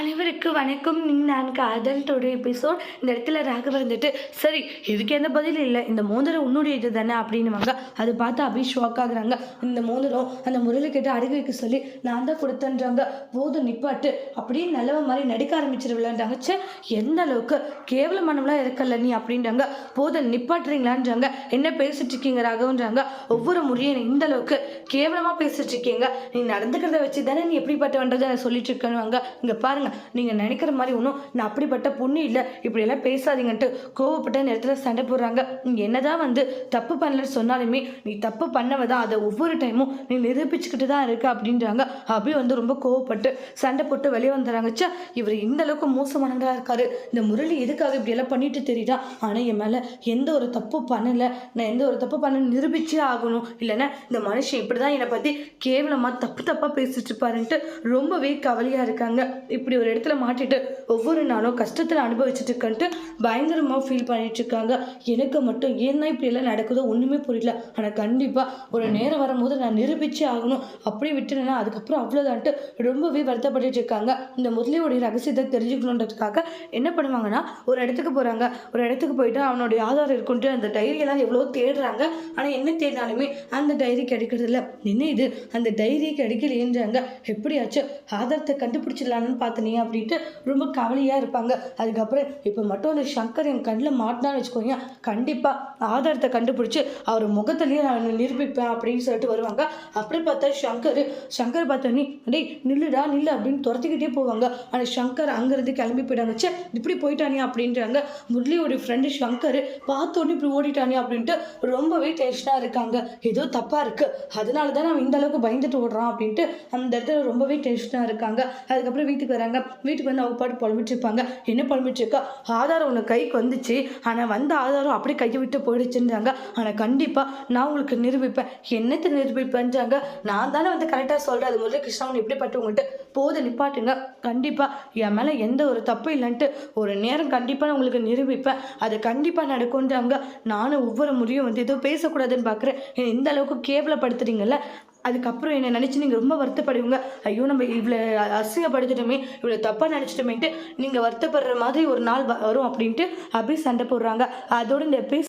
அனைவருக்கு வணக்கம். நான் காதல்டோட எபிசோட் இந்த இடத்துல ராகவ வந்துட்டு சரி இதுக்கு எந்த பதில் இல்லை. இந்த மோதிரம் உன்னுடைய இது தானே அப்படின்னுவாங்க. அதை பார்த்து அபி ஷாக் ஆகுறாங்க. இந்த மோதிரம் அந்த முரளி கிட்ட அடகு வைக்க சொல்லி நான் தான் கொடுத்தேன்றாங்க. போதும் நிப்பாட்டு. அப்படியே நல்லவ மாதிரி நடிக்க ஆரம்பிச்சிரு சே எந்த அளவுக்கு கேவலமானவளாக இருக்கல நீ அப்படின்றாங்க. போதும் நிப்பாட்டுறீங்களான்றாங்க. என்ன பேசிட்டு இருக்கீங்க ராகவன்றாங்க. ஒவ்வொரு முறையும் இந்த அளவுக்கு கேவலமாக பேசிட்டு இருக்கீங்க. நீ நடந்துக்கிறத வச்சு தானே நீ எப்படிப்பட்டவன்றதை சொல்லிட்டு இருக்கணுவாங்க. இங்கே பாருங்க. நீங்கள் நினைக்கிற மாதிரி ஒன்றும் நான் அப்படிப்பட்ட பொண்ணு இல்லை. இப்படியெல்லாம் பேசாதீங்கன்ட்டு கோவப்பட்ட நேரத்தில் சண்டை போடுறாங்க. நீ என்னதான் வந்து தப்பு பண்ணலன்னு சொன்னாலுமே நீ தப்பு பண்ணவ தான் அதை ஒவ்வொரு டைமும் நீ நிரூபிச்சுக்கிட்டு தான் இருக்க அப்படின்றாங்க. அபி வந்து ரொம்ப கோவப்பட்டு சண்டை போட்டு வெளியே வந்துடுறாங்கச்சா இவர் இந்த அளவுக்கு மோசமானவராக இருக்காரு. இந்த முரளி எதுக்காக இப்படி எல்லாம் பண்ணிட்டு தெரியுதா? ஆனால் என் மேலே எந்த ஒரு தப்பு பண்ணலை. நான் எந்த ஒரு தப்பு பண்ண நிரூபிச்சே ஆகணும். இல்லைன்னா இந்த மனுஷன் இப்படி தான் என்னை பற்றி கேவலமாக தப்பு தப்பாக பேசிட்டு இருப்பாருன்ட்டு ரொம்பவே கவலையாக இருக்காங்க. இப்படி ஒரு இடத்துல மாட்டிட்டு ஒவ்வொரு நாளும் கஷ்டத்தில் அனுபவிச்சுட்டு இருக்கன்ட்டு பயங்கரமாக ஃபீல் பண்ணிட்டு இருக்காங்க. எனக்கு மட்டும் ஏன்னா இப்படி எல்லாம் நடக்குதோ ஒன்றுமே புரியல. ஆனால் கண்டிப்பாக ஒரு நேரம் வரும்போது நான் நிரூபிச்சே ஆகணும். அப்படி விட்டுனேன்னா அதுக்கப்புறம் அவ்வளோதான்ட்டு ரொம்பவே வருத்தப்பட்டுட்டு இருக்காங்க. இந்த முதலியோடைய ரகசியத்தை தெரிஞ்சுக்கணுன்றதுக்காக என்ன பண்ணுவாங்கன்னா ஒரு இடத்துக்கு போகிறாங்க ஒரு இடத்துக்கு போயிட்டு அவனுடைய ஆதாரம் இருக்குன்ட்டு அந்த டைரியெல்லாம் எவ்வளோ தேடுறாங்க. ஆனால் என்ன தேடினாலுமே அந்த டைரி கிடைக்கிறதில்ல நின்று என்ன இது? அந்த டைரி கிடைக்கலையேன்றாங்க. எப்படியாச்சும் ஆதாரத்தை கண்டுபிடிச்சிடலான்னு பார்த்தனே அப்படின்ட்டு ரொம்ப கவலையாக இருப்பாங்க. அதுக்கப்புறம் இப்போ மட்டும் அந்த சங்கர் என் கண்ணில் மாட்டினான்னு வச்சுக்கோங்க. கண்டிப்பாக ஆதாரத்தை கண்டுபிடிச்சி அவர் முகத்துலேயே நான் நிரூபிப்பேன் அப்படின்னு சொல்லிட்டு வருவாங்க. அப்படி பார்த்தா சங்கர் சங்கர் பார்த்தோன்னே டேய் நில்லுடா நில்லு அப்படின்னு துரத்திக்கிட்டே போவாங்க. ஆனால் சங்கர் அங்கேருந்து கிளம்பி போயிட்டாங்க வச்சு இப்படி போயிட்டானே அப்படின்றாங்க. முரளியோட ஃப்ரெண்டு சங்கர் பார்த்தோன்னே இப்படி ஓடிட்டானே அப்படின்ட்டு ரொம்பவே டென்ஷனாக இருக்காங்க. ஏதோ தப்பாக இருக்குது அதனால தான் அவன் இந்த அளவுக்கு பயந்துட்டு ஓடுறான் அப்படின்ட்டு அந்த இடத்துல ரொம்பவே டென்ஷனாக இருக்காங்க. அதுக்கப்புறம் வீட்டுக்கு வராங்க. வீட்டுக்கு வந்து அவங்க பாட்டு புலம்பிட்டுருப்பாங்க. என்ன புலம்பிட்டுருக்கா? ஆதாரம் உனக்கு கைக்கு வந்துச்சு. ஆனால் வந்த ஆதாரம் அப்படியே கையை விட்டு போயிடுச்சுன்றாங்க. ஆனால் கண்டிப்பாக நான் உங்களுக்கு நிரூபிப்பேன். என்னத்தை நிரூபிப்பேன்றாங்க? நான் தானே வந்து கரெக்டாக சொல்கிறேன் அது முதல்ல கிருஷ்ணாவன் எப்படிப்பட்டவங்கள்ட்ட போது நிப்பாட்டுங்க. கண்டிப்பாக என் மேலே எந்த ஒரு தப்பு இல்லைன்ட்டு ஒரு நேரம் கண்டிப்பாக நான் உங்களுக்கு நிரூபிப்பேன். அது கண்டிப்பாக நடக்கும்ன்றாங்க. நானும் ஒவ்வொரு முறையும் வந்து ஏதோ பேசக்கூடாதுன்னு பார்க்குறேன் இந்த அளவுக்கு கேவலப்படுத்துறீங்கல்ல? அதுக்கப்புறம் என்னை நினச்சி நீங்கள் ரொம்ப வருத்தப்படுவீங்க. ஐயோ நம்ம இவ்வளோ அசிங்கப்படுத்திட்டோமே இவ்வளோ தப்பாக நினச்சிட்டோமேன்ட்டு நீங்கள் வருத்தப்படுற மாதிரி ஒரு நாள் வ- வரும் அப்படின்ட்டு அப்படியே சண்டை போடுறாங்க. அதோட இந்த பேச